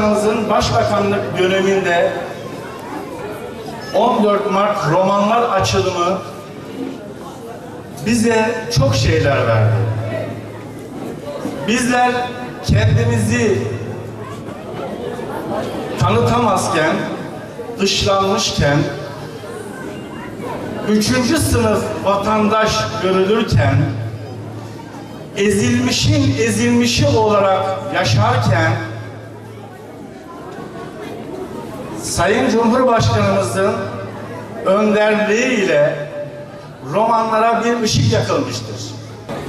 Cumhurbaşkanımızın başbakanlık döneminde 14 Mart romanlar açılımı bize çok şeyler verdi. Bizler kendimizi tanıtamazken, dışlanmışken, üçüncü sınıf vatandaş görülürken, ezilmişin ezilmişi olarak yaşarken Sayın Cumhurbaşkanımızın önderliğiyle romanlara bir ışık yakılmıştır.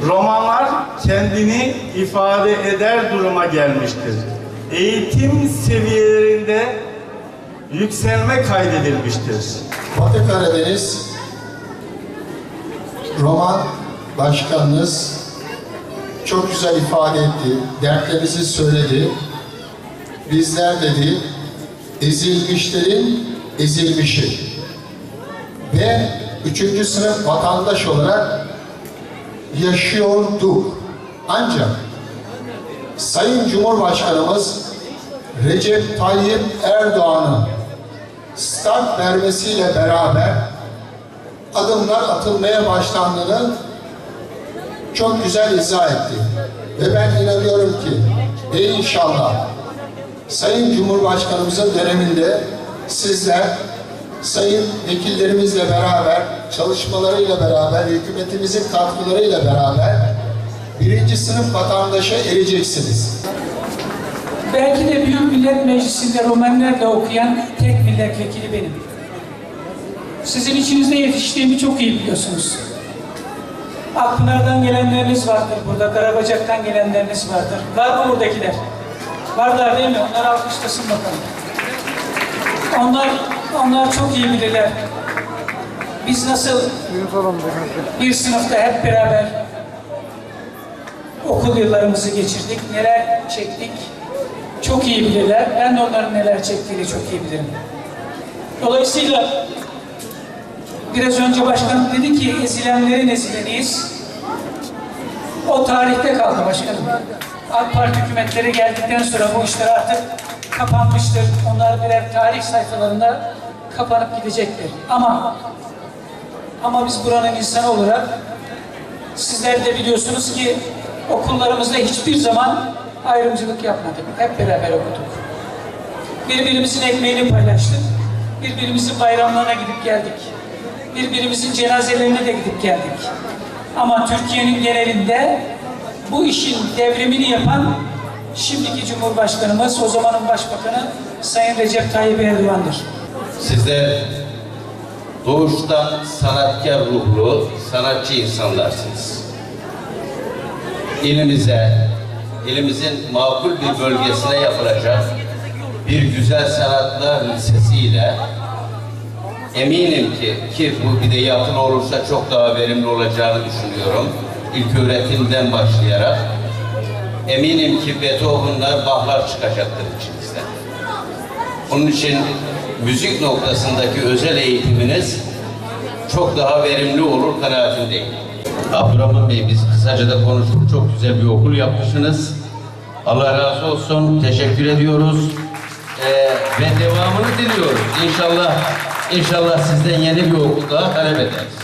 Romanlar kendini ifade eder duruma gelmiştir. Eğitim seviyelerinde yükselme kaydedilmiştir. Batı Karadeniz roman başkanınız çok güzel ifade etti. Dertlerinizi söyledi. Bizler dedi ezilmişlerin ezilmişi ve üçüncü sınıf vatandaş olarak yaşıyorduk. Ancak Sayın Cumhurbaşkanımız Recep Tayyip Erdoğan'ın start vermesiyle beraber adımlar atılmaya başlandığını çok güzel izah etti. Ve ben inanıyorum ki inşallah Sayın Cumhurbaşkanımızın döneminde sizler sayın vekillerimizle beraber, çalışmalarıyla beraber, hükümetimizin katkılarıyla beraber birinci sınıf vatandaşa ereceksiniz. Belki de Büyük Millet Meclisi'nde romanlarla okuyan tek milletvekili benim. Sizin içinizde yetiştiğimi çok iyi biliyorsunuz. Akpınar'dan gelenleriniz vardır burada, Karabacak'tan gelenleriniz vardır. Var mı buradakiler? Varlar değil mi? Onlar alkışlasın bakalım. Onlar, onlar çok iyi bilirler. Biz nasıl bir sınıfta hep beraber okul yıllarımızı geçirdik, neler çektik çok iyi bilirler. Ben de onların neler çektiğini çok iyi bilirim. Dolayısıyla biraz önce başkanım dedi ki ezilenlerin ezileniyiz. O tarihte kaldı başkanım. AK Parti hükümetleri geldikten sonra bu işler artık kapanmıştır. Onlar birer tarih sayfalarında kapanıp gidecektir. Ama ama biz buranın insanı olarak sizler de biliyorsunuz ki okullarımızda hiçbir zaman ayrımcılık yapmadık. Hep beraber okuduk. Birbirimizin ekmeğini paylaştık. Birbirimizin bayramlarına gidip geldik. Birbirimizin cenazelerine de gidip geldik. Ama Türkiye'nin genelinde bu işin devrimini yapan şimdiki Cumhurbaşkanımız, o zamanın Başbakanı Sayın Recep Tayyip Erdoğan'dır. Sizler doğuştan sanatkar ruhlu, sanatçı insanlarsınız. İlimize, ilimizin makul bir bölgesine yapılacak bir güzel sanatlar lisesiyle eminim ki, ki bu bir de yatılı olursa çok daha verimli olacağını düşünüyorum. İlk öğretimden başlayarak eminim ki Beethoven'lar, Bach'lar çıkacaktır içinizden. Onun için müzik noktasındaki özel eğitiminiz çok daha verimli olur kanaatindeyim. Abdurrahman Bey biz kısaca da konuştuk. Çok güzel bir okul yapmışsınız. Allah razı olsun. Teşekkür ediyoruz. Ee, ve devamını diliyoruz. İnşallah inşallah sizden yeni bir okul daha talep ederiz.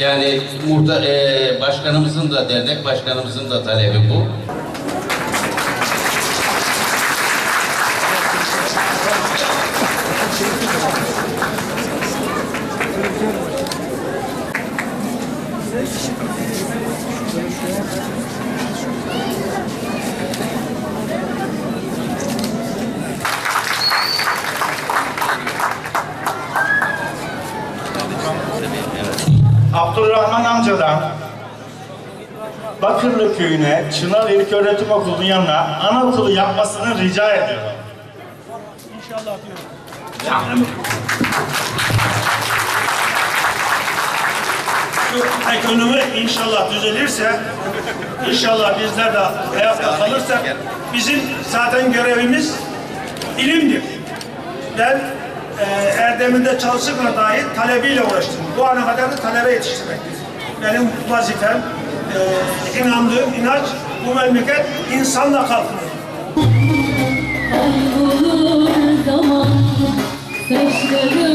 Yani muhta, e, başkanımızın da dernek başkanımızın da talebi bu. Abdurrahman amcadan Bakırlı köyüne Çınar İlköğretim Okulu'nun yanına anaokulu yapmasını rica ediyorum. Şu ekonomi inşallah düzelirse, inşallah bizler de hayatta kalırsak, bizim zaten görevimiz ilimdir. Ben ee, Erdem'inde çalışırken dair talebiyle uğraştım. Bu ana kadar da talebe yetiştirmek. Benim vazifem, e, inandığım inanç bu memleket insanla kalkınır. Kaybolur zaman, saçları